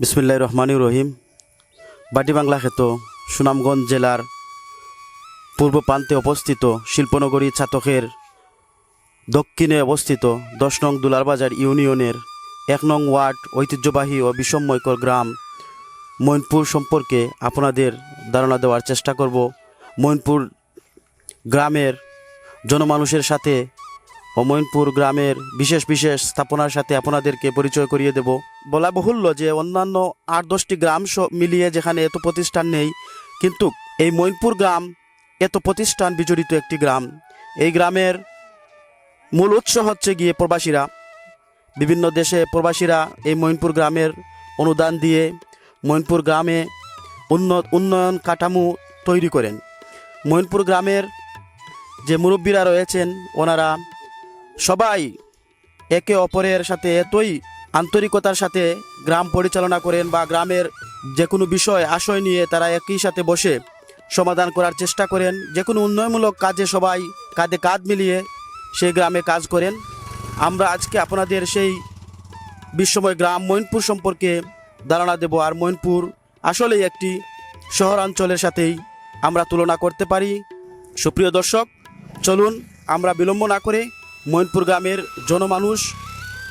বিসমিল্লাহ রহমানুর রহিম। বাটি বাংলা খ্যাত সুনামগঞ্জ জেলার পূর্ব প্রান্তে অবস্থিত শিল্পনগরী ছাতকের দক্ষিণে অবস্থিত দশ নং দুলারবাজার ইউনিয়নের এক নং ওয়ার্ড ঐতিহ্যবাহী ও বিষময়কর গ্রাম মৈনপুর সম্পর্কে আপনাদের ধারণা দেওয়ার চেষ্টা করব। মৈনপুর গ্রামের জনমানুষের সাথে ও মৈনপুর গ্রামের বিশেষ বিশেষ স্থাপনার সাথে আপনাদেরকে পরিচয় করিয়ে দেব। বলা বহুল্য যে অন্যান্য আট দশটি গ্রাম মিলিয়ে যেখানে এত প্রতিষ্ঠান নেই, কিন্তু এই মৈনপুর গ্রাম এত প্রতিষ্ঠান বিজড়িত একটি গ্রাম। এই গ্রামের মূল উৎস হচ্ছে গিয়ে প্রবাসীরা। বিভিন্ন দেশে প্রবাসীরা এই মৈনপুর গ্রামের অনুদান দিয়ে মৈনপুর গ্রামে উন্নত উন্নয়ন কাঠামো তৈরি করেন। মৈনপুর গ্রামের যে মুরব্বীরা রয়েছেন, ওনারা সবাই একে অপরের সাথে এতই আন্তরিকতার সাথে গ্রাম পরিচালনা করেন বা গ্রামের যে কোনো বিষয়, আশয় নিয়ে তারা একই সাথে বসে সমাধান করার চেষ্টা করেন। যে কোনো উন্নয়নমূলক কাজে সবাই কাঁধে কাঁধ মিলিয়ে সেই গ্রামে কাজ করেন। আমরা আজকে আপনাদের সেই বিশ্বময় গ্রাম মৈনপুর সম্পর্কে ধারণা দেব আর মৈনপুর আসলেই একটি শহরাঞ্চলের সাথেই আমরা তুলনা করতে পারি। সুপ্রিয় দর্শক, চলুন আমরা বিলম্ব না করে মৈনপুর গ্রামের জনমানুষ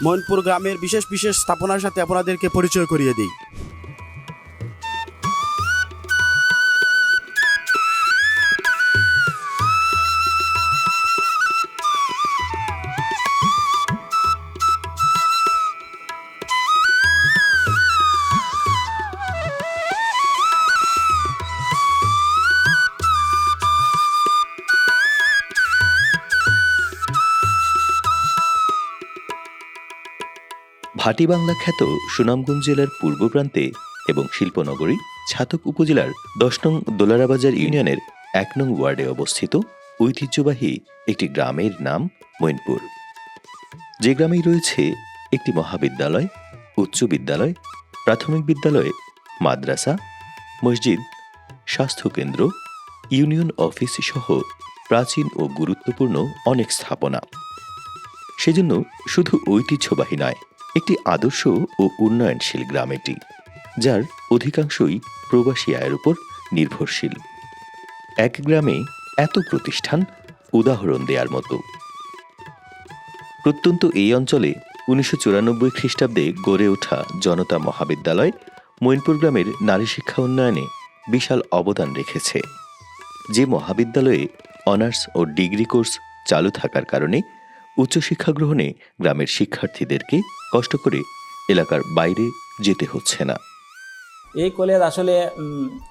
মৈনপুর গ্রামের বিশেষ বিশেষ স্থাপনার সাথে আপনাদেরকে পরিচয় করিয়ে দিই। ভাটি বাংলা খ্যাত সুনামগঞ্জ জেলার পূর্ব প্রান্তে এবং শিল্পনগরী ছাতক উপজেলার দশ নং দোলারাবাজার ইউনিয়নের এক নং ওয়ার্ডে অবস্থিত ঐতিহ্যবাহী একটি গ্রামের নাম মৈনপুর যে গ্রামেই রয়েছে একটি মহাবিদ্যালয়, উচ্চ বিদ্যালয়, প্রাথমিক বিদ্যালয়, মাদ্রাসা, মসজিদ, স্বাস্থ্যকেন্দ্র, ইউনিয়ন অফিস সহ প্রাচীন ও গুরুত্বপূর্ণ অনেক স্থাপনা। সেজন্য শুধু ঐতিহ্যবাহী নয় একটি আদর্শ ও উন্নয়নশীল গ্রাম এটি, যার অধিকাংশই প্রবাসী আয়ের উপর নির্ভরশীল। এক গ্রামে এত প্রতিষ্ঠান উদাহরণ দেওয়ার মতো। প্রত্যন্ত এই অঞ্চলে উনিশশো চুরানব্বই খ্রিস্টাব্দে গড়ে ওঠা জনতা মহাবিদ্যালয় মৈনপুর গ্রামের নারী শিক্ষা উন্নয়নে বিশাল অবদান রেখেছে। যে মহাবিদ্যালয়ে অনার্স ও ডিগ্রি কোর্স চালু থাকার কারণে উচ্চশিক্ষা গ্রহণে গ্রামের শিক্ষার্থীদেরকে কষ্ট করে এলাকার বাইরে যেতে হচ্ছে না। এই কলেজ আসলে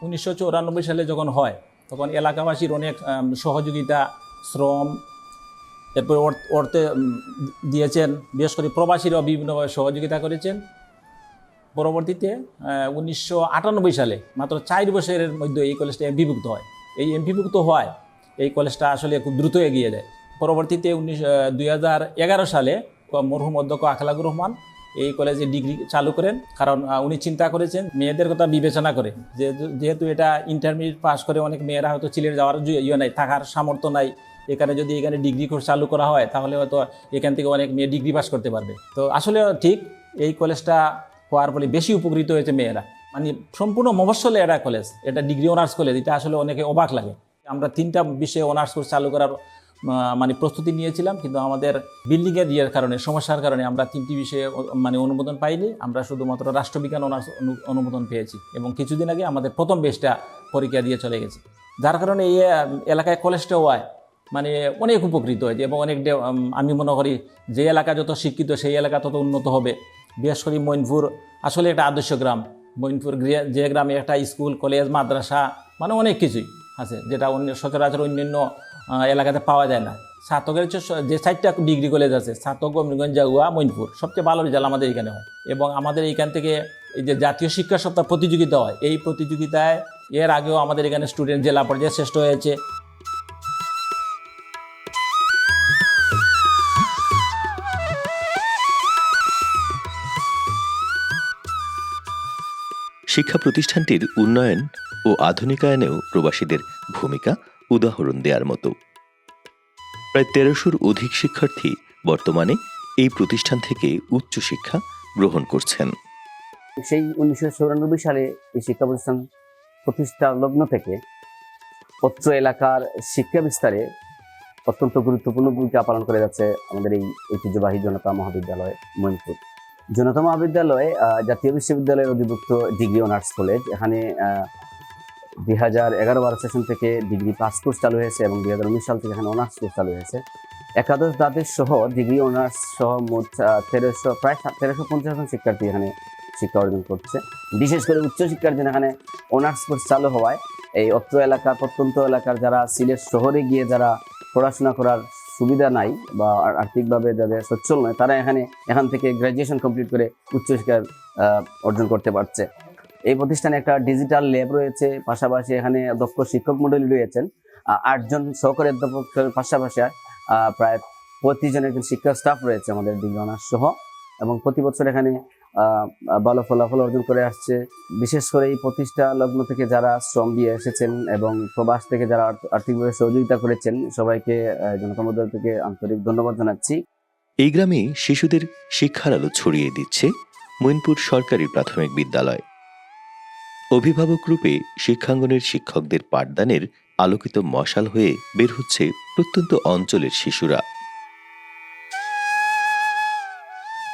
উনিশশো সালে যখন হয়, তখন এলাকাবাসীর অনেক সহযোগিতা, শ্রম, এরপর অর- অর্থে দিয়েছেন। বিশেষ করে প্রবাসীরাও বিভিন্নভাবে সহযোগিতা করেছেন। পরবর্তীতে উনিশশো আটানব্বই সালে, মাত্র চার বছরের মধ্যে এই কলেজটা এমপিভুক্ত হয়। এই এমপিভুক্ত হওয়ায় এই কলেজটা আসলে খুব দ্রুত এগিয়ে যায়। পরবর্তীতে উনিশ দুই সালে মরহুম অধ্যক্ষ আখলাকুর রহমান এই কলেজে ডিগ্রি চালু করেন। কারণ উনি চিন্তা করেছেন মেয়েদের কথা বিবেচনা করে। যে যেহেতু এটা ইন্টারমিডিয়েট পাস করে অনেক মেয়েরা হয়তো চিলের যাওয়ার ইয়ে নাই, থাকার সামর্থ্য নাই। এখানে যদি এখানে ডিগ্রি কোর্স চালু করা হয়, তাহলে হয়তো এখান থেকে অনেক মেয়ে ডিগ্রি পাস করতে পারবে। তো আসলে ঠিক এই কলেজটা হওয়ার ফলে বেশি উপকৃত হয়েছে মেয়েরা। মানে সম্পূর্ণ মফস্বলে এটা কলেজ। এটা ডিগ্রি অনার্স কলেজ এটা আসলে অনেকে অবাক লাগে। আমরা তিনটা বিষয়ে অনার্স কোর্স চালু করার মানে প্রস্তুতি নিয়েছিলাম, কিন্তু আমাদের বিল্ডিংয়ের ইয়ের কারণে, সমস্যার কারণে আমরা তিনটি বিষয়ে মানে অনুমোদন পাইনি। আমরা শুধুমাত্র রাষ্ট্রবিজ্ঞান অনার্স অনুমোদন পেয়েছি এবং কিছুদিন আগে আমাদের প্রথম বেশটা পরীক্ষা দিয়ে চলে গেছে। যার কারণে এই এলাকায় কলেজটা হওয়ায় মানে অনেক উপকৃত হয়েছে এবং অনেক আমি মনে করি যে এলাকা যত শিক্ষিত, সেই এলাকা তত উন্নত হবে। বিশেষ করে মৈনপুর আসলে একটা আদর্শ গ্রাম। মৈনপুর যে গ্রামে একটা স্কুল, কলেজ, মাদ্রাসা মানে অনেক কিছুই আছে, যেটা অন্য, সচরাচর অন্যান্য এলাকাতে পাওয়া যায় না। স্নাতকের যে সাইডটা ডিগ্রি কলেজ আছে স্নাতক অমনিগঞ্জ জাগুয়া মৈনপুর সবচেয়ে ভালো রেজাল্ট আমাদের এখানে হয়। এবং আমাদের এইখান থেকে এই যে জাতীয় শিক্ষা সপ্তাহ প্রতিযোগিতা হয়, এই প্রতিযোগিতায় এর আগেও আমাদের এখানে স্টুডেন্ট জেলা পর্যায়ে শ্রেষ্ঠ হয়েছে। শিক্ষা প্রতিষ্ঠানটির উন্নয়ন ও আধুনিকায়নেও প্রবাসীদের ভূমিকা উদাহরণ দেওয়ার মতো। প্রায় তেরোশোর অধিক শিক্ষার্থী বর্তমানে এই প্রতিষ্ঠান থেকে উচ্চশিক্ষা গ্রহণ করছেন। সেই উনিশশো চৌরানব্বই সালে এই শিক্ষা প্রতিষ্ঠান প্রতিষ্ঠা লগ্ন থেকে অত্র এলাকার শিক্ষা বিস্তারে অত্যন্ত গুরুত্বপূর্ণ ভূমিকা পালন করে যাচ্ছে আমাদের এই ঐতিহ্যবাহী জনতা মহাবিদ্যালয় মৈনপুর জনতা মহাবিদ্যালয় জাতীয় বিশ্ববিদ্যালয়ের অধিভুক্ত ডিগ্রি অনার্স কলেজ, এখানে দুই হাজার এগারো বারো সেশন থেকে ডিগ্রি পাস কোর্স চালু হয়েছে এবং দুই হাজার উনিশ সাল থেকে এখানে অনার্স কোর্স চালু হয়েছে। একাদশ দ্বাদশ সহ ডিগ্রি, অনার্স সহ মোট তেরোশো, প্রায় তেরোশো পঞ্চাশ জন শিক্ষার্থী এখানে শিক্ষা অর্জন করছে। বিশেষ করে উচ্চশিক্ষার জন্য এখানে অনার্স কোর্স চালু হওয়ায় এই অত্র এলাকার প্রত্যন্ত এলাকার যারা সিলেট শহরে গিয়ে যারা পড়াশোনা করার সুবিধা নাই বা আর- আর্থিকভাবে যাদের সচ্ছল নয়, তারা এখানে এখান থেকে গ্র্যাজুয়েশন কমপ্লিট করে উচ্চশিক্ষার অর্জন করতে পারছে। এই প্রতিষ্ঠানে একটা ডিজিটাল ল্যাব রয়েছে পাশাপাশি এখানে দক্ষ শিক্ষক মণ্ডলী রয়েছেন। আটজন সহকারী অধ্যাপকের পাশাপাশি প্রায় পঁয়ত্রিশ জন একজন শিক্ষা স্টাফ রয়েছে আমাদের ডিগ্রি অনার্স সহ। এবং প্রতি বছর এখানে ভালো ফলাফল অর্জন করে আসছে। বিশেষ করে এই প্রতিষ্ঠা লগ্ন থেকে যারা শ্রম দিয়ে এসেছেন এবং প্রবাস থেকে যারা আর্থিকভাবে সহযোগিতা করেছেন সবাইকে আহ, জনতা মধ্যে থেকে আন্তরিক ধন্যবাদ জানাচ্ছি। এই গ্রামে শিশুদের শিক্ষার আলো ছড়িয়ে দিচ্ছে মৈনপুর সরকারি প্রাথমিক বিদ্যালয়। অভিভাবক রূপে শিক্ষাঙ্গনের শিক্ষকদের পাঠদানের আলোকিত মশাল হয়ে বের হচ্ছে প্রত্যন্ত অঞ্চলের শিশুরা।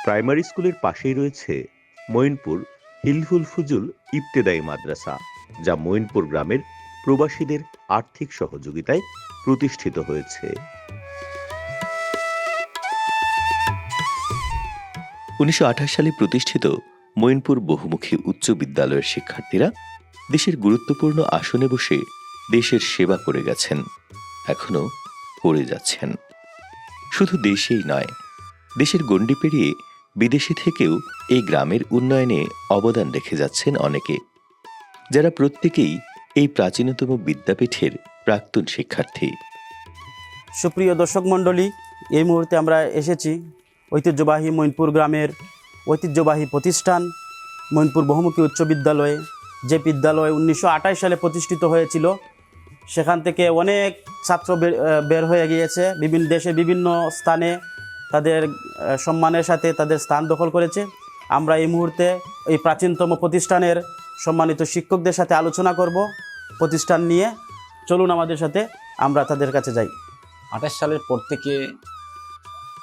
প্রাইমারি স্কুলের পাশেই রয়েছে মঈনপুর হিলফুল ফুজুল ইবতেদায়ী মাদ্রাসা যা মঈনপুর গ্রামের প্রবাসীদের আর্থিক সহযোগিতায় প্রতিষ্ঠিত হয়েছে। উনিশশো আঠাশ সালে প্রতিষ্ঠিত মৈনপুর বহুমুখী উচ্চ বিদ্যালয়ের শিক্ষার্থীরা দেশের গুরুত্বপূর্ণ আসনে বসে দেশের সেবা করে গেছেন, এখনও করে যাচ্ছেন। শুধু দেশেই নয়, দেশের গণ্ডি পেরিয়ে বিদেশি থেকেও এই গ্রামের উন্নয়নে অবদান রেখে যাচ্ছেন অনেকে, যারা প্রত্যেকেই এই প্রাচীনতম বিদ্যাপীঠের প্রাক্তন শিক্ষার্থী। সুপ্রিয় দর্শক মণ্ডলী, এই মুহূর্তে আমরা এসেছি ঐতিহ্যবাহী মৈনপুর গ্রামের ঐতিহ্যবাহী প্রতিষ্ঠান মৈনপুর বহুমুখী উচ্চ বিদ্যালয়ে, যে বিদ্যালয় উনিশশো সালে প্রতিষ্ঠিত হয়েছিল, সেখান থেকে অনেক ছাত্র বের- হয়ে গিয়েছে, বিভিন্ন দেশে বিভিন্ন স্থানে তাদের সম্মানের সাথে তাদের স্থান দখল করেছে। আমরা এই মুহূর্তে এই প্রাচীনতম প্রতিষ্ঠানের সম্মানিত শিক্ষকদের সাথে আলোচনা করব। প্রতিষ্ঠান নিয়ে চলুন আমাদের সাথে, আমরা তাদের কাছে যাই। আঠাশ সালের পর থেকে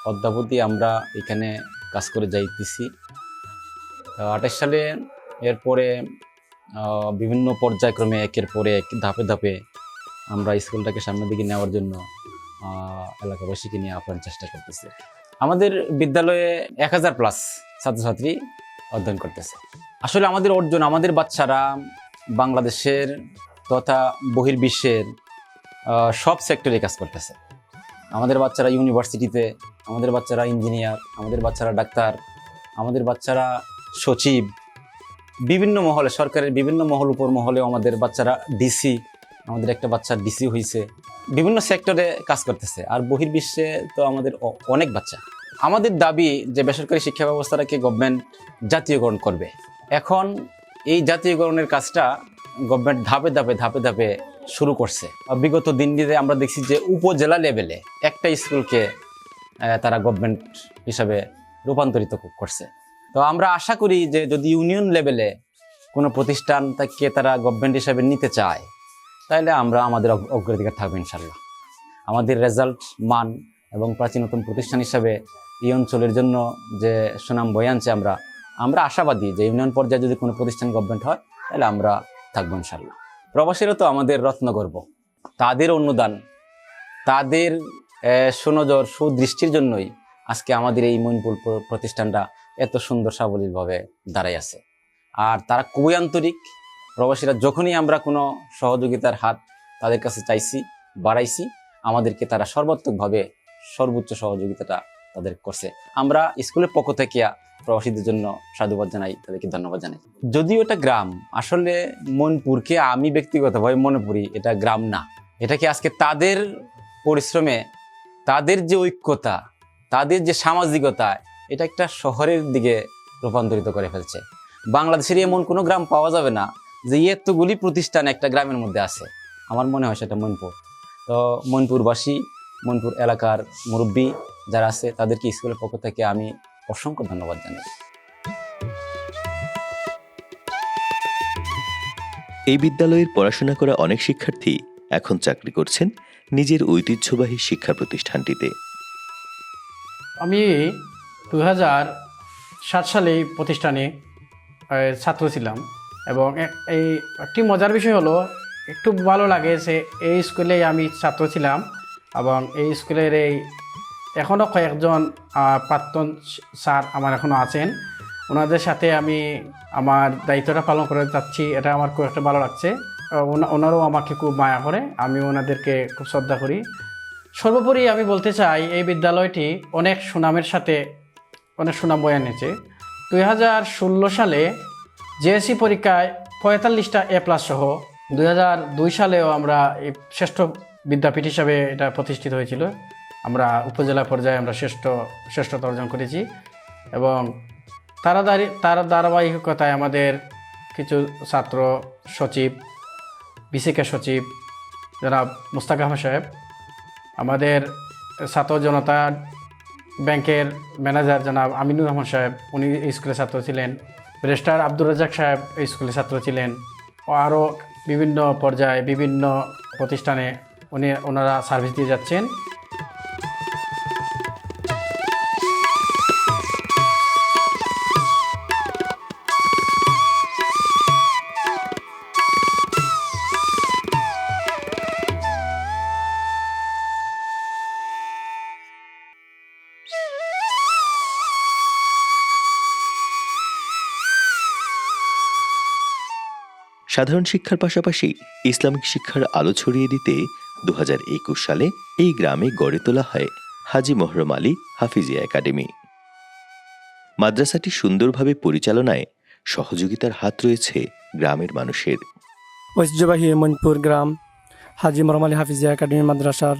অদ্যাবধি আমরা এখানে কাজ করে যাইতেছি। আঠাশ সালে এরপরে বিভিন্ন পর্যায়ক্রমে একের পরে এক ধাপে ধাপে আমরা স্কুলটাকে সামনের দিকে নেওয়ার জন্য এলাকাবাসীকে নিয়ে আপ্রাণ চেষ্টা করতেছি। আমাদের বিদ্যালয়ে এক হাজার প্লাস ছাত্রছাত্রী অধ্যয়ন করতেছে। আসলে আমাদের অর্জন, আমাদের বাচ্চারা বাংলাদেশের তথা বহির্বিশ্বের সব সেক্টরে কাজ করতেছে। আমাদের বাচ্চারা ইউনিভার্সিটিতে, আমাদের বাচ্চারা ইঞ্জিনিয়ার, আমাদের বাচ্চারা ডাক্তার, আমাদের বাচ্চারা সচিব, বিভিন্ন মহলে, সরকারের বিভিন্ন মহল উপর মহলেও আমাদের বাচ্চারা ডিসি আমাদের একটা বাচ্চা ডিসি হয়েছে বিভিন্ন সেক্টরে কাজ করতেছে। আর বহির্বিশ্বে তো আমাদের অনেক বাচ্চা। আমাদের দাবি যে বেসরকারি শিক্ষা ব্যবস্থাটাকে গভর্নমেন্ট জাতীয়করণ করবে। এখন এই জাতীয়করণের কাজটা গভর্নমেন্ট ধাপে ধাপে ধাপে ধাপে শুরু করছে। বিগত দিনটিতে আমরা দেখছি যে উপজেলা লেভেলে একটা স্কুলকে তারা গভর্নমেন্ট হিসাবে রূপান্তরিত করছে। তো আমরা আশা করি যে যদি ইউনিয়ন লেভেলে কোনো প্রতিষ্ঠান তাকে তারা গভর্নমেন্ট হিসাবে নিতে চায়, তাহলে আমরা আমাদের অগ- অগ্রাধিকার থাকবে ইনশাল্লাহ আমাদের রেজাল্ট মান এবং প্রাচীনতম প্রতিষ্ঠান হিসাবে এই অঞ্চলের জন্য যে সুনাম বয়ে আনছে আমরা আমরা আশাবাদী যে ইউনিয়ন পর্যায়ে যদি কোনো প্রতিষ্ঠান গভর্নমেন্ট হয়, তাহলে আমরা থাকব ইনশাল্লাহ প্রবাসীরা তো আমাদের রত্নগর্ভ তাদের অনুদান তাদের সুনজর, সুদৃষ্টির জন্যই আজকে আমাদের এই প্র- প্রতিষ্ঠানটা এত সুন্দর সাবলীলভাবে দাঁড়াই আছে। আর তারা খুবই আন্তরিক। প্রবাসীরা যখনই আমরা কোনো সহযোগিতার হাত তাদের কাছে চাইছি, বাড়াইছি, আমাদেরকে তারা সর্বাত্মকভাবে সর্বোচ্চ সহযোগিতাটা তাদের করছে। আমরা স্কুলের পক্ষ থেকে প্রবাসীদের জন্য সাধুবাদ জানাই, তাদেরকে ধন্যবাদ জানাই। যদিও এটা গ্রাম, আসলে মনপুরকে আমি ব্যক্তিগতভাবে মনে করি এটা গ্রাম না। এটাকে আজকে তাদের পরিশ্রমে, তাদের যে ঐক্যতা, তাদের যে সামাজিকতা, এটা একটা শহরের দিকে রূপান্তরিত করে ফেলছে। বাংলাদেশের এমন কোনো গ্রাম পাওয়া যাবে না যে এতগুলি প্রতিষ্ঠান একটা গ্রামের মধ্যে আছে। আমার মনে হয় সেটা মনপুর। তো মনপুরবাসী, মনপুর এলাকার মুরব্বী যারা আছে, তাদেরকে স্কুলের পক্ষ থেকে আমি অসংখ্য ধন্যবাদ জানাই। এই বিদ্যালয়ের পড়াশোনা করা অনেক শিক্ষার্থী এখন চাকরি করছেন নিজের ঐতিহ্যবাহী শিক্ষা প্রতিষ্ঠানটিতে। আমি দু হাজার সাত সালে এই প্রতিষ্ঠানে ছাত্র ছিলাম এবং এই একটি মজার বিষয় হলো একটু ভালো লাগে যে এই স্কুলে আমি ছাত্র ছিলাম এবং এই স্কুলের এই এখনও কয়েকজন প্রাক্তন স্যার আমার এখনও আছেন। ওনাদের সাথে আমি আমার দায়িত্বটা পালন করে যাচ্ছি, এটা আমার খুব একটা ভালো লাগছে। ওনারাও আমাকে খুব মায়া করে, আমি ওনাদেরকে খুব শ্রদ্ধা করি। সর্বোপরি আমি বলতে চাই, এই বিদ্যালয়টি অনেক সুনামের সাথে, অনেক সুনাম বয়ে এনেছে। দুই হাজার ষোলো সালে জেএসসি পরীক্ষায় পঁয়তাল্লিশটা এ প্লাস সহ, দুই হাজার দুই সালেও আমরা শ্রেষ্ঠ বিদ্যাপীঠ হিসাবে এটা প্রতিষ্ঠিত হয়েছিল। আমরা উপজেলা পর্যায়ে আমরা শ্রেষ্ঠ, শ্রেষ্ঠতা অর্জন করেছি এবং তাড়াতাড়ি তার ধারাবাহিকতায় আমাদের কিছু ছাত্র সচিব, বিসিকে সচিব, জনাব মুস্তাক আহমদ সাহেব, আমাদের ছাত্র জনতা ব্যাংকের ম্যানেজার জনাব আমিনুর রহমান সাহেব, উনি স্কুলের ছাত্র ছিলেন। রেজিস্ট্রার আব্দুর রাজাক সাহেব স্কুলের ছাত্র ছিলেন। ও আরও বিভিন্ন পর্যায়ে, বিভিন্ন প্রতিষ্ঠানে উনি ওনারা সার্ভিস দিয়ে যাচ্ছেন। সাধারণ শিক্ষার পাশাপাশি ইসলামিক শিক্ষার আলো ছড়িয়ে দিতে দু হাজার একুশ সালে এই গ্রামে গড়ে তোলা হয় হাজি মোহরম আলী হাফিজিয়া একাডেমি। মাদ্রাসাটি সুন্দরভাবে পরিচালনায় সহযোগিতার হাত রয়েছে গ্রামের মানুষের। ঐতিহ্যবাহী মণিপুর গ্রাম হাজি মরম আলী হাফিজিয়া একাডেমি মাদ্রাসার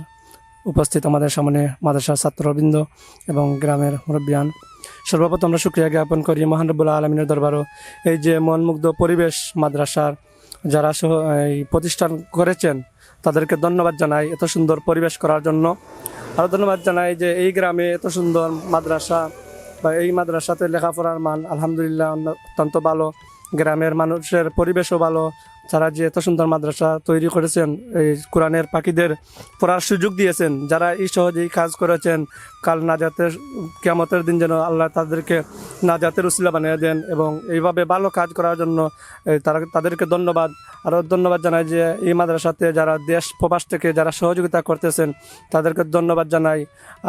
উপস্থিত আমাদের সামনে মাদ্রাসার ছাত্রবৃন্দ এবং গ্রামের মুরব্বিয়ান সর্বপ্রথম আমরা শুক্রিয়া জ্ঞাপন করি মহান রব্বুল আলমিনের দরবারও এই যে মনমুগ্ধ পরিবেশ মাদ্রাসার যারা সহ এই প্রতিষ্ঠান করেছেন, তাদেরকে ধন্যবাদ জানাই এত সুন্দর পরিবেশ করার জন্য। আরও ধন্যবাদ জানাই যে এই গ্রামে এত সুন্দর মাদ্রাসা বা এই মাদ্রাসাতে লেখাপড়ার মান আলহামদুলিল্লাহ অত্যন্ত ভালো। গ্রামের মানুষের পরিবেশও ভালো যারা যে এত সুন্দর মাদ্রাসা তৈরি করেছেন, এই কোরআনের পাখিদের পড়ার সুযোগ দিয়েছেন, যারা এই সহজেই কাজ করেছেন, কাল নাজাতের কেমতের দিন যেন আল্লাহ তাদেরকে নাজাতের উসিলা বানিয়ে দেন এবং এইভাবে ভালো কাজ করার জন্য তারা, তাদেরকে ধন্যবাদ। আরও ধন্যবাদ জানাই যে এই মাদ্রাসাতে যারা দেশ, প্রবাস থেকে যারা সহযোগিতা করতেছেন, তাদেরকে ধন্যবাদ জানাই।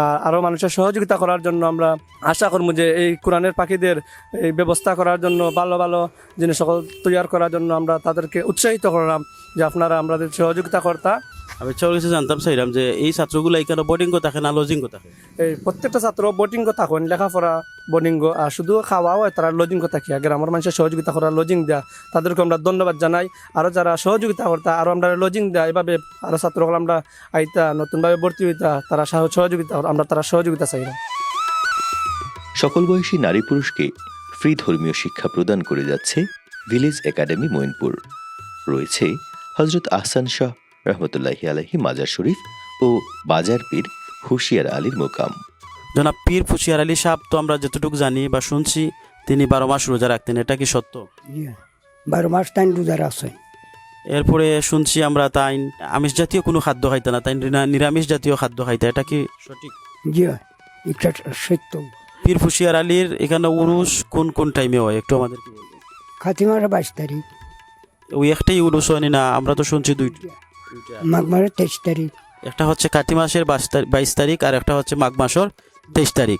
আর আরও মানুষের সহযোগিতা করার জন্য আমরা আশা করব যে এই কোরআনের পাখিদের, এই ব্যবস্থা করার জন্য, ভালো ভালো জিনিস সকল তৈরি করার জন্য আমরা তাদেরকে উৎসাহিত করলাম যে আপনারা আমাদের সহযোগিতা কর্তা। আমি চলে গেছে জানতাম চাইলাম যে এই ছাত্রগুলো এখানে বোর্ডিংও থাকে না লজিংও থাকে? এই প্রত্যেকটা ছাত্র বোটিং থাকুন লেখাপড়া বোর্ডিং আর শুধু খাওয়াও হয় তারা লজিং থাকি। গ্রামের মানুষের সহযোগিতা করা লজিং দেয়া তাদেরকে আমরা ধন্যবাদ জানাই। আরও যারা সহযোগিতা করতা আরও আমরা লজিং দেয়া এভাবে আরও ছাত্রগুলো আমরা আইতা নতুনভাবে ভর্তি হইতা তারা সাহ- সহযোগিতা আমরা তারা সহযোগিতা চাইলাম। সকল বয়সী নারী পুরুষকে ফ্রি ধর্মীয় শিক্ষা প্রদান করে যাচ্ছে ভিলেজ একাডেমি মঈনপুর রয়েছে হজরত আহসান শাহ রহমতুল্লাহি আলহি মাজার শরীফ ও বাজার পীর হুশিয়ার আলীর মোকাম। জনাব পীর ফুসিয়ার আলী সাহেব তো আমরা যতটুকু জানি বা শুনছি তিনি বারো মাস রোজা রাখতেন এটা কি সত্য? বারো মাস টাইম রোজার আছে এরপরে শুনছি আমরা তাই আমিষ জাতীয় কোনো খাদ্য খাইতে না তাই নিরা- নিরামিষ জাতীয় খাদ্য খাইতে এটা কি সঠিক? এটা সত্য। পীর ফুসিয়ার আলীর এখানে উরুস কোন কোন টাইমে হয়? একটু আমাদের খাতিমার বাইশ তারিখ। ওই একটাই উরুস হয়নি না আমরা তো শুনছি দুইটা। মাঘ মাসের তেইশ তারিখ। একটা হচ্ছে কাতি মাসের বাইশ তারিখ আর একটা হচ্ছে মাঘ মাসের তেইশ তারিখ।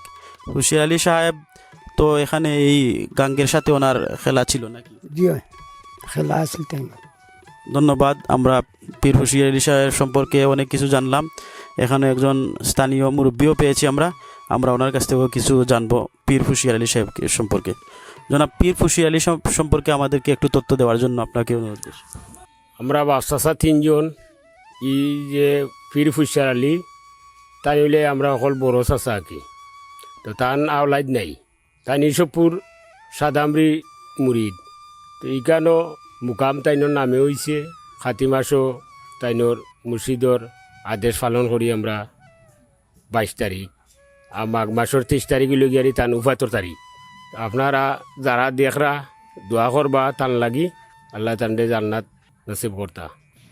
হুশিয়ার আলী সাহেব তো এখানে এই গাঙ্গের সাথে ওনার খেলা ছিল নাকি? খেলা টাইম ধন্যবাদ আমরা পীর হুশিয়ার আলী সাহেব সম্পর্কে অনেক কিছু জানলাম। এখানে একজন স্থানীয় মুরব্বীও পেয়েছি আমরা আমরা ওনার কাছ থেকেও কিছু জানব পীর হুশিয়ার আলী সাহেব সম্পর্কে। জনাব পীর ফুসিয়ার আলী সম্পর্কে আমাদেরকে একটু তথ্য দেওয়ার জন্য আপনাকে অনুরোধ করছি। আমরা বাচ্চা তিনজন, ই যে পীর ফুসার আলী, তাই হইলে আমরা অকল বড় চাচা আঁকি। তো তান আওলাদ নাই। তাই নিশপুর সাদামরি মুরিদ। তো ইকানো মুকাম তাইনোর নামে হইছে খাতি মাসও তাইনোর মুর্শিদর আদেশ পালন করি আমরা বাইশ তারিখ। আর মাঘ মাসের তেইশ তারিখ হইলে গিয়ারি তান উপাতর তারিখ। আপনারা যারা দেখরা, দোয়া করবা তান লাগি। আল্লাহ তান্ডে জান্নাত নসিব কর্তা।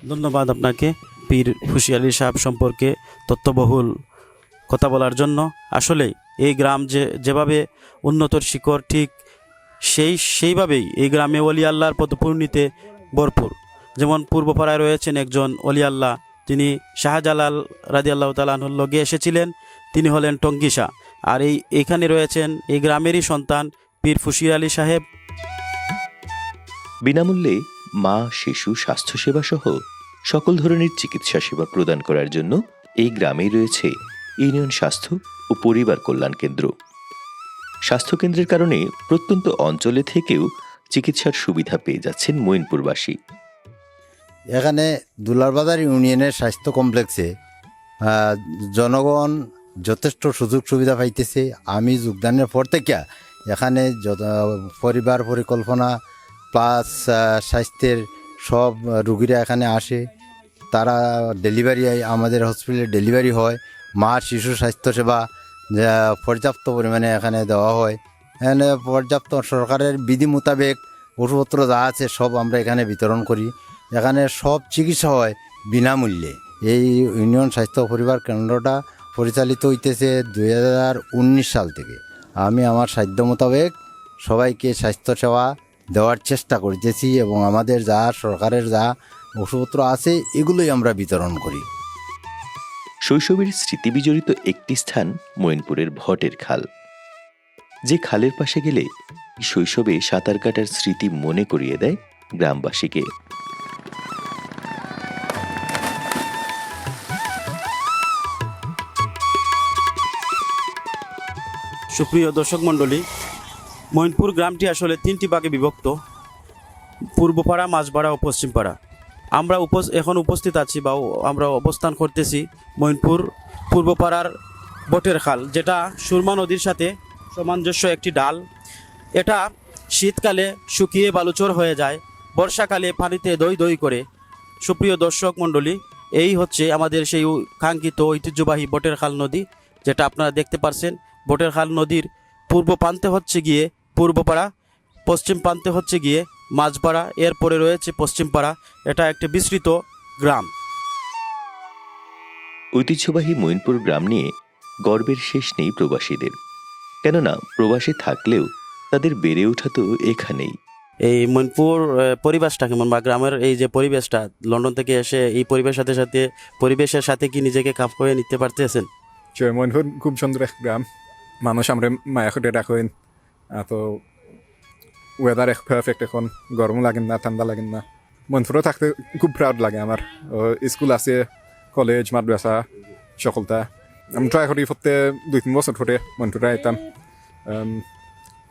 ধন্যবাদ আপনাকে, পীর খুশি আলী সাহেব সম্পর্কে তথ্যবহুল কথা বলার জন্য। আসলে এই গ্রাম যে, যেভাবে উন্নতর শিকড় ঠিক সেই, সেইভাবেই এই গ্রামে অলি আল্লাহর পদপূর্ণিতে ভরপুর। যেমন পূর্বপাড়ায় রয়েছেন একজন অলি আল্লাহ, তিনি শাহজালাল রাজি আল্লাহ তালাহুর লগে এসেছিলেন। তিনি হলেন টঙ্গিসা আর এই এখানে রয়েছেন এই গ্রামেরই সন্তান পীর ফুশির আলী সাহেব। বিনামূল্যে মা শিশু স্বাস্থ্যসেবা সহ সকল ধরনের চিকিৎসা সেবা প্রদান করার জন্য এই গ্রামেই রয়েছে ইউনিয়ন স্বাস্থ্য ও পরিবার কল্যাণ কেন্দ্র। স্বাস্থ্যকেন্দ্রের কারণে প্রত্যন্ত অঞ্চলে থেকেও চিকিৎসার সুবিধা পেয়ে যাচ্ছেন মঈনপুরবাসী এখানে দুলারবাজার ইউনিয়নের স্বাস্থ্য কমপ্লেক্সে জনগণ যথেষ্ট সুযোগ সুবিধা পাইতেছে। আমি যোগদানের পর থেকে এখানে পরিবার পরিকল্পনা প্লাস স্বাস্থ্যের সব রুগীরা এখানে আসে। তারা ডেলিভারি আমাদের হসপিটালে ডেলিভারি হয়। মা শিশু স্বাস্থ্যসেবা পর্যাপ্ত পরিমাণে এখানে দেওয়া হয়। এখানে পর্যাপ্ত সরকারের বিধি মোতাবেক ওষুধপত্র যা আছে সব আমরা এখানে বিতরণ করি। এখানে সব চিকিৎসা হয় বিনামূল্যে। এই ইউনিয়ন স্বাস্থ্য পরিবার কেন্দ্রটা পরিচালিত হইতেছে দু হাজার উনিশ সাল থেকে। আমি আমার সাধ্য মোতাবেক সবাইকে স্বাস্থ্যসেবা দেওয়ার চেষ্টা করতেছি এবং আমাদের যা সরকারের যা ওষুধপত্র আছে, এগুলোই আমরা বিতরণ করি। শৈশবের স্মৃতি বিজড়িত একটি স্থান মৈনপুরের ভটের খাল। যে খালের পাশে গেলে শৈশবে সাঁতার কাটার স্মৃতি মনে করিয়ে দেয় গ্রামবাসীকে। সুপ্রিয় দর্শক মণ্ডলী মৈনপুর গ্রামটি আসলে তিনটি ভাগে বিভক্ত। পূর্বপাড়া, মাঝপাড়া ও পশ্চিমপাড়া। আমরা উপস এখন উপস্থিত আছি বা আমরা অবস্থান করতেছি মৈনপুর পূর্বপাড়ার বটের খাল, যেটা সুরমা নদীর সাথে সামঞ্জস্য একটি ডাল। এটা শীতকালে শুকিয়ে বালুচর হয়ে যায়, বর্ষাকালে পানিতে দই দই করে। সুপ্রিয় দর্শক মণ্ডলী, এই হচ্ছে আমাদের সেই কাঙ্ক্ষিত ঐতিহ্যবাহী বটের খাল নদী, যেটা আপনারা দেখতে পারছেন। বটের খাল নদীর পূর্ব প্রান্তে হচ্ছে গিয়ে পূর্বপাড়া পশ্চিম প্রান্তে হচ্ছে গিয়ে মাঝপাড়া এরপরে রয়েছে পশ্চিমপাড়া। এটা একটি বিস্তৃত গ্রাম। ঐতিহ্যবাহী মৈনপুর গ্রাম নিয়ে গর্বের শেষ নেই প্রবাসীদের। কেননা প্রবাসী থাকলেও তাদের বেড়ে ওঠা তো এখানেই। এই মণিপুর আহ, পরিবেশটা কেমন বা গ্রামের এই যে পরিবেশটা লন্ডন থেকে এসে এই পরিবেশের সাথে সাথে পরিবেশের সাথে কি নিজেকে খাপ হয়ে নিতে পারতেছেন? মইনপুর খুব সুন্দর এক গ্রাম। মানুষ আমরা মায়া খুঁটে রাখেন তো ওয়েদার এক পারফেক্ট এখন গরম লাগেন না, ঠান্ডা লাগেন না। মনপুরও থাকতে খুব প্রাউড লাগে আমার। স্কুল আছে কলেজ মাদ্রাসা, সকলটা। আমি ট্রাই করি ফতে দুই তিন বছর ধরে মনপুরে আইতাম।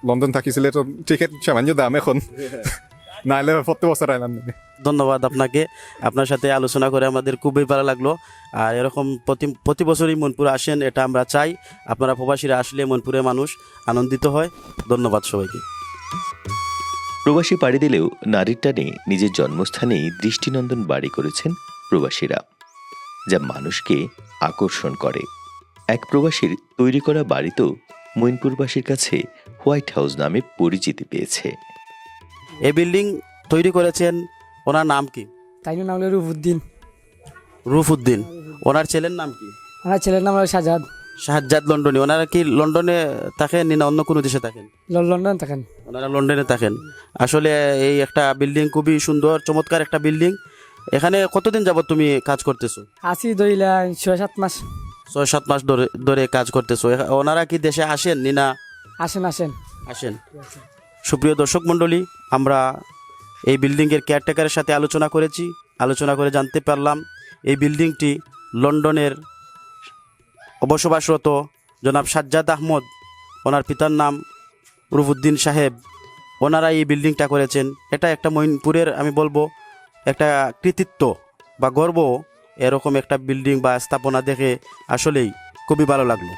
লন্ডন থাকিছিলে তো টিকেট সামান্য দাম এখন। নাইলে প্রত্যেক বছর আইলাম ধন্যবাদ আপনাকে। আপনার সাথে আলোচনা করে আমাদের খুবই ভালো লাগল। আর এরকম প্রতি প্রতি বছরই মনপুরে আসেন এটা আমরা চাই। আপনারা প্রবাসীরা আসলে মনপুরে মানুষ আনন্দিত হয়। ধন্যবাদ সবাইকে। প্রবাসী পাড়ি দিলেও নারীর টানে নিজের জন্মস্থানেই দৃষ্টিনন্দন বাড়ি করেছেন প্রবাসীরা যা মানুষকে আকর্ষণ করে। এক প্রবাসীর তৈরি করা বাড়িতেও মৈনপুরবাসীর কাছে হোয়াইট হাউস নামে পরিচিতি পেয়েছে। এই বিল্ডিং তৈরি করেছেন ওনার নাম কি? তাই নাম হলো রুফুদ্দিন রুফউদ্দিন। ওনার ছেলের নাম কি? আমার ছেলের নাম হলো সাজাদ শাহজাদ লন্ডনে। ওনারা কি লন্ডনে থাকেন না অন্য কোনো দেশে থাকেন? লন্ডন থাকেন। ওনারা লন্ডনে থাকেন। আসলে এই একটা বিল্ডিং খুবই সুন্দর চমৎকার একটা বিল্ডিং। এখানে কতদিন যাবত তুমি কাজ করতেছো? আসি দইলা ছয় সাত মাস। ছয় সাত মাস ধরে ধরে কাজ করতেছো। ওনারা কি দেশে আসেন নি না? আসেন আসেন। আসেন। সুপ্রিয় দর্শক মণ্ডলী, আমরা এই বিল্ডিংয়ের কেয়ারটেকারের সাথে আলোচনা করেছি। আলোচনা করে জানতে পারলাম এই বিল্ডিংটি লন্ডনের বসবাসরত জনাব সাজ্জাদ আহমদ, ওনার পিতার নাম রুফুদ্দিন সাহেব। ওনারা এই বিল্ডিংটা করেছেন। এটা একটা মৈনপুরের আমি বলব, একটা কৃতিত্ব বা গর্ব এরকম একটা বিল্ডিং বা স্থাপনা দেখে আসলেই খুবই ভালো লাগল।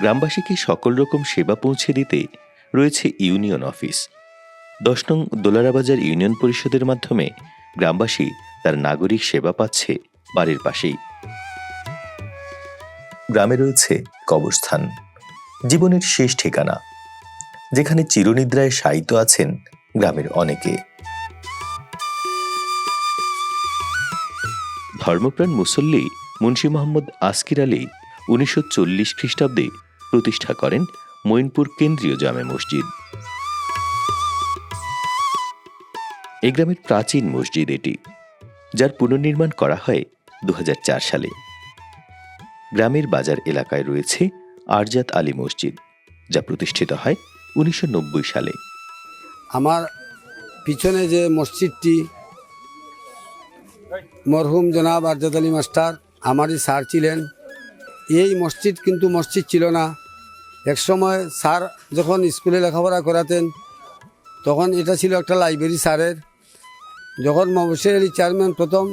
গ্রামবাসীকে সকল রকম সেবা পৌঁছে দিতে রয়েছে ইউনিয়ন অফিস? দশ নং দোলারাবাজার ইউনিয়ন পরিষদের মাধ্যমে গ্রামবাসী তার নাগরিক সেবা পাচ্ছে বাড়ির পাশেই। গ্রামে রয়েছে কবরস্থান, জীবনের শেষ ঠিকানা, যেখানে চিরনিদ্রায় শায়িত আছেন গ্রামের অনেকে। ধর্মপ্রাণ মুসল্লি মুন্সী মোহাম্মদ আসকির আলী উনিশশো চল্লিশ খ্রিস্টাব্দে প্রতিষ্ঠা করেন মঈনপুর কেন্দ্রীয় জামে মসজিদ। এই গ্রামের প্রাচীন মসজিদ এটি, যার পুনর্নির্মাণ করা হয় দু হাজার চার সালে। গ্রামের বাজার এলাকায় রয়েছে আরজাত আলী মসজিদ, যা প্রতিষ্ঠিত হয় উনিশশো নব্বই সালে। আমার পিছনে যে মসজিদটি, মরহুম জনাব আরজাদ আলী মাস্টার, আমারই স্যার ছিলেন। এই মসজিদ কিন্তু মসজিদ ছিল না। এক সময় স্যার যখন স্কুলে লেখাপড়া করাতেন, তখন এটা ছিল একটা লাইব্রেরি স্যারের। যখন মবসে আলী চেয়ারম্যান প্রথম,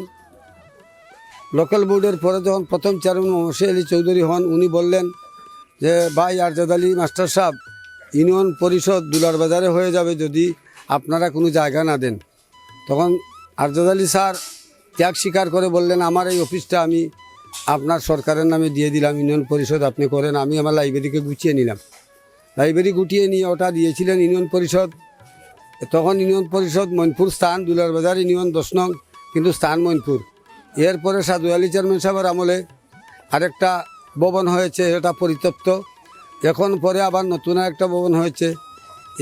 লোকাল বোর্ডের পরে যখন প্রথম চেয়ারম্যান মবসে আলী চৌধুরী হন, উনি বললেন যে, ভাই আরজাদ আলী মাস্টার সাহেব, ইউনিয়ন পরিষদ দুলার বাজারে হয়ে যাবে যদি আপনারা কোনো জায়গা না দেন। তখন আরজাদ আলী স্যার ত্যাগ স্বীকার করে বললেন, আমার এই অফিসটা আমি আপনার সরকারের নামে দিয়ে দিলাম, ইউনিয়ন পরিষদ আপনি করেন, আমি আমার লাইব্রেরিকে গুছিয়ে নিলাম। লাইব্রেরি গুটিয়ে নিয়ে ওটা দিয়েছিলেন ইউনিয়ন পরিষদ। তখন ইউনিয়ন পরিষদ মৈনপুর, স্থান দুলার বাজার, ইউনিয়ন দশ নং, কিন্তু স্থান মনপুর। এরপরে সাধু আলী চেয়ারম্যান সাহেবের আমলে আরেকটা ভবন হয়েছে এটা পরিত্যক্ত। এখন পরে আবার নতুন একটা ভবন হয়েছে।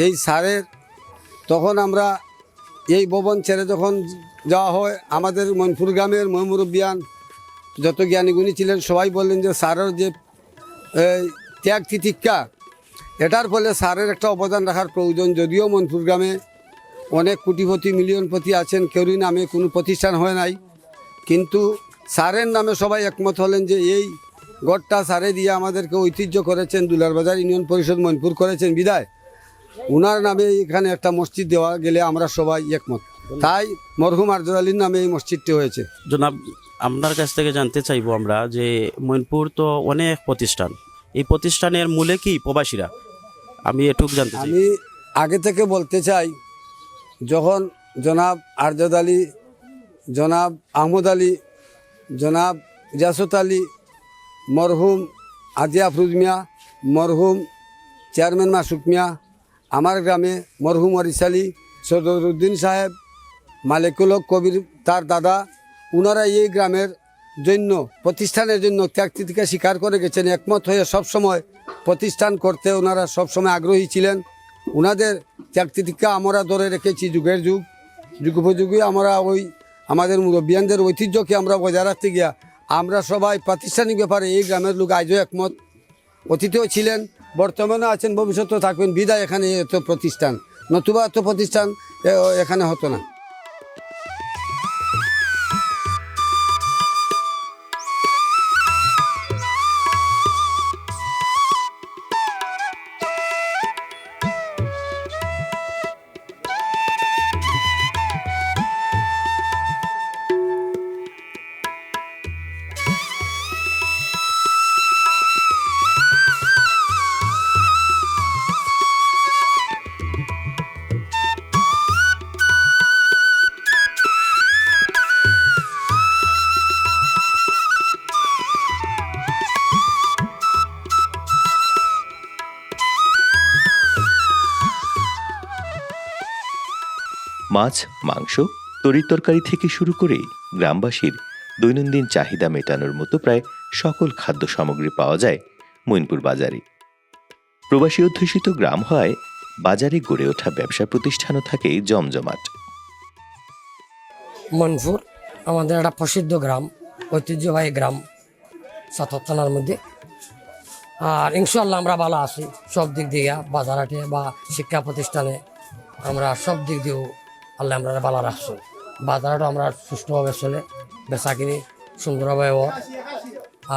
এই সারের তখন আমরা এই ভবন ছেড়ে যখন যাওয়া হয়, আমাদের মনপুর গ্রামের মহমুরব্বিয়ান যত জ্ঞানীগুণী ছিলেন, সবাই বললেন যে স্যারের যে ত্যাগ তিতিক্ষা, এটার ফলে স্যারের একটা অবদান রাখার প্রয়োজন। যদিও মনপুর গ্রামে অনেক কোটিপতি, মিলিয়নপতি আছেন, কেউরই নামে কোনো প্রতিষ্ঠান হয় নাই। কিন্তু স্যারের নামে সবাই একমত হলেন যে এই গড়টা সারে দিয়ে আমাদেরকে ঐতিহ্য করেছেন দুলারবাজার ইউনিয়ন পরিষদ মনপুর করেছেন, বিদায়। উনার নামে এখানে একটা মসজিদ দেওয়া গেলে আমরা সবাই একমত। তাই মরহুম আরজাদ আলীর নামে এই মসজিদটি হয়েছে। জনাব আপনার কাছ থেকে জানতে চাইব আমরা যে মৈনপুর তো অনেক প্রতিষ্ঠান। এই প্রতিষ্ঠানের মূলে কি প্রবাসীরা? আমি এটুক জানতে চাই। আমি আগে থেকে বলতে চাই যখন জনাব আরজাদ আলী জনাব আহমদ আলী জনাব জাসত আলী মরহুম আজিয়া আফরুজ মিয়া মরহুম চেয়ারম্যান মাসুক মিয়া আমার গ্রামে মরহুম ওয়ারিস আলী সদরুদ্দিন সাহেব মালিকুল কবির তার দাদা ওনারা এই গ্রামের জন্য, প্রতিষ্ঠানের জন্য ত্যাগতিকে স্বীকার করে গেছেন, একমত হয়ে সবসময় প্রতিষ্ঠান করতে ওনারা সবসময় আগ্রহী ছিলেন। ওনাদের ত্যাগতিকা আমরা ধরে রেখেছি, যুগের যুগ যুগোপযোগী আমরা ওই আমাদের মুরব্বিয়ানদের ঐতিহ্যকে আমরা বজায় রাখতে গিয়া আমরা সবাই প্রাতিষ্ঠানিক ব্যাপারে এই গ্রামের লোক আজও একমত। অতীতেও ছিলেন বর্তমানে আছেন, ভবিষ্যতেও থাকবেন, বিদায় এখানে এত প্রতিষ্ঠান। নতুবা এত প্রতিষ্ঠান এখানে হতো না। মাছ, মাংস তরিতরকারি থেকে শুরু করে গ্রামবাসীর দৈনন্দিন চাহিদা মেটানোর মতো প্রায় সকল খাদ্য সামগ্রী পাওয়া যায় মৈনপুর বাজারে। প্রবাসী অধ্যুষিত গ্রাম হয় বাজারে গড়ে ওঠা ব্যবসা প্রতিষ্ঠানও থাকে জমজমাট। মনপুর আমাদের একটা প্রসিদ্ধ গ্রাম, ঐতিহ্যবাহী গ্রাম সাতর থানার মধ্যে। আর ইনশাল্লাহ আমরা ভালো আছি। সব দিক দিয়ে বাজারহাটে বা শিক্ষা প্রতিষ্ঠানে আমরা সব দিক দিয়েও আল্লাহ আমরা ভালো রাখছি বাজারহাটও আমরা সুষ্ঠুভাবে চলে বেচা কিনি সুন্দরভাবে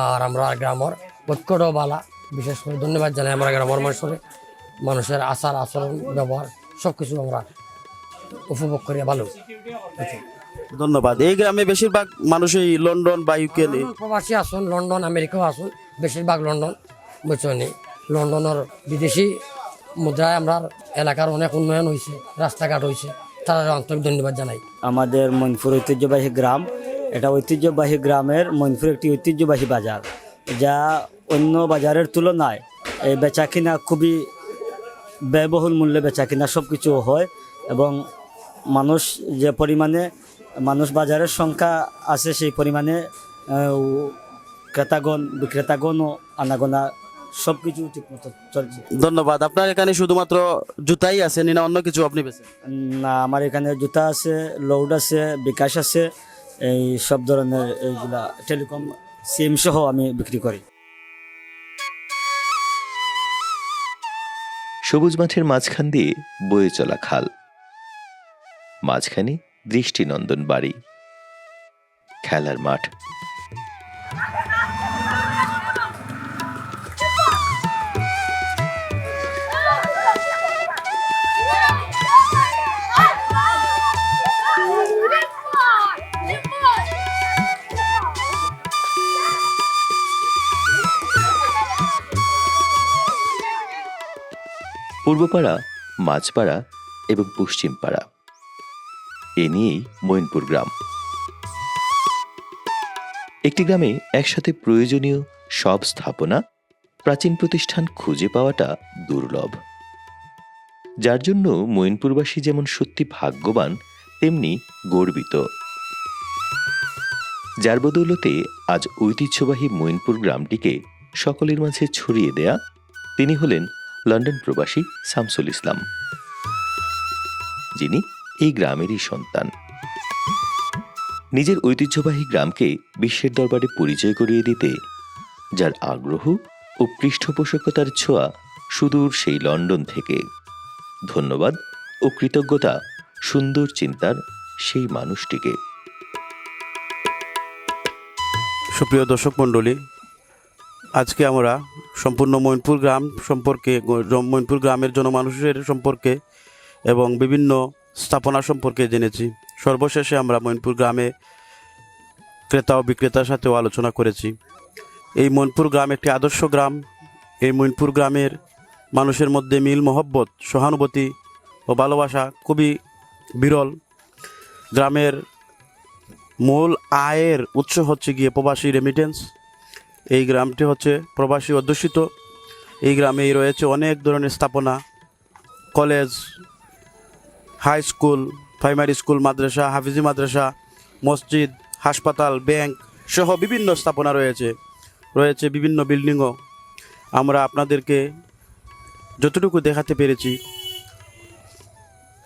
আর আমরা গ্রামের ঐক্যটাও বালা। বিশেষ করে ধন্যবাদ জানাই আমরা গ্রামের মানুষের মানুষের আচার আচরণ ব্যবহার সব কিছু আমরা উপভোগ করি ভালো। ধন্যবাদ। এই গ্রামে বেশিরভাগ মানুষই লন্ডন বা ইউকে প্রবাসী আসুন লন্ডন আমেরিকাও আসুন বেশিরভাগ লন্ডন বুঝছনি লন্ডনের বিদেশি মুদ্রায় আমরা এলাকার অনেক উন্নয়ন হয়েছে রাস্তাঘাট হয়েছে তারা আন্তরিক ধন্যবাদ জানাই। আমাদের মনপুর ঐতিহ্যবাহী গ্রাম, এটা ঐতিহ্যবাহী গ্রামের মৈনপুর একটি ঐতিহ্যবাহী বাজার, যা অন্য বাজারের তুলনায় এই বেচা কিনা খুবই ব্যয়বহুল মূল্যে বেচা কিনা সব কিছু হয় এবং মানুষ যে পরিমাণে, মানুষ বাজারের সংখ্যা আছে সেই পরিমাণে ক্রেতাগণ, বিক্রেতাগণও আনাগোনা সব কিছু ঠিকমতো চলছে। ধন্যবাদ। আপনার এখানে শুধুমাত্র জুতাই আছে না অন্য কিছু আপনি বেছেন? না আমার এখানে জুতা আছে লোড আছে বিকাশ আছে এই সব ধরনের এইগুলা টেলিকম সিম সহ আমি বিক্রি করি। সবুজ মাঠের মাঝখান দিয়ে বয়ে চলা খাল। মাঝখানে দৃষ্টিনন্দন বাড়ি। খেলার মাঠ। পূর্বপাড়া, মাঝপাড়া এবং পশ্চিমপাড়া। এ নিয়েই মৈনপুর গ্রাম। একটি গ্রামে একসাথে প্রয়োজনীয় সব স্থাপনা, প্রাচীন প্রতিষ্ঠান খুঁজে পাওয়াটা দুর্লভ। যার জন্য মৈনপুরবাসী যেমন সত্যি ভাগ্যবান, তেমনি গর্বিত। যার বদৌলতে আজ ঐতিহ্যবাহী মৈনপুর গ্রামটিকে সকলের মাঝে ছড়িয়ে দেয়া, তিনি হলেন লন্ডন প্রবাসী শামসুল ইসলাম, যিনি এই গ্রামেরই সন্তান। নিজের ঐতিহ্যবাহী গ্রামকে বিশ্বের দরবারে পরিচয় করিয়ে দিতে যার আগ্রহ ও পৃষ্ঠপোষকতার ছোঁয়া সুদূর সেই লন্ডন থেকে। ধন্যবাদ ও কৃতজ্ঞতা, সুন্দর চিন্তার সেই মানুষটিকে। সুপ্রিয় দর্শক মণ্ডলী, আজকে আমরা সম্পূর্ণ মৈনপুর গ্রাম সম্পর্কে মৈনপুর গ্রামের জনমানুষের সম্পর্কে এবং বিভিন্ন স্থাপনা সম্পর্কে জেনেছি। সর্বশেষে আমরা মৈনপুর গ্রামে ক্রেতা ও বিক্রেতার সাথেও আলোচনা করেছি। এই মৈনপুর গ্রাম একটি আদর্শ গ্রাম। এই মৈনপুর গ্রামের মানুষের মধ্যে মিল, মহব্বত, সহানুভূতি ও ভালোবাসা খুবই বিরল। গ্রামের মূল আয়ের উৎস হচ্ছে গিয়ে প্রবাসী রেমিটেন্স এই গ্রামটি হচ্ছে প্রবাসী অধ্যুষিত। এই গ্রামেই রয়েছে অনেক ধরনের স্থাপনা, college, high school, primary school, মাদ্রাসা, হাফিজি মাদ্রাসা, মসজিদ, হাসপাতাল, ব্যাংক সহ বিভিন্ন স্থাপনা রয়েছে। রয়েছে বিভিন্ন বিল্ডিংও। আমরা আপনাদেরকে যতটুকু দেখাতে পেরেছি,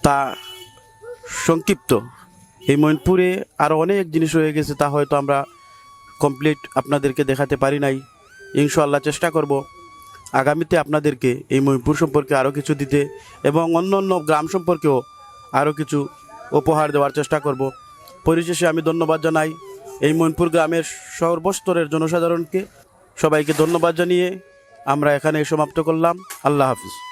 তা সংক্ষিপ্ত। এই মৈনপুরে আরও অনেক জিনিস রয়ে গেছে, তা হয়তো আমরা কমপ্লিট আপনাদেরকে দেখাতে পারি নাই। ইনশাল্লাহ চেষ্টা করব। আগামীতে আপনাদেরকে এই মৈনপুর সম্পর্কে আরও কিছু দিতে এবং অন্য অন্য গ্রাম সম্পর্কেও আরও কিছু উপহার দেওয়ার চেষ্টা করব। পরিশেষে আমি ধন্যবাদ জানাই এই মৈনপুর গ্রামের সর্বস্তরের জনসাধারণকে। সবাইকে ধন্যবাদ জানিয়ে আমরা এখানে সমাপ্ত করলাম। আল্লাহ হাফিজ।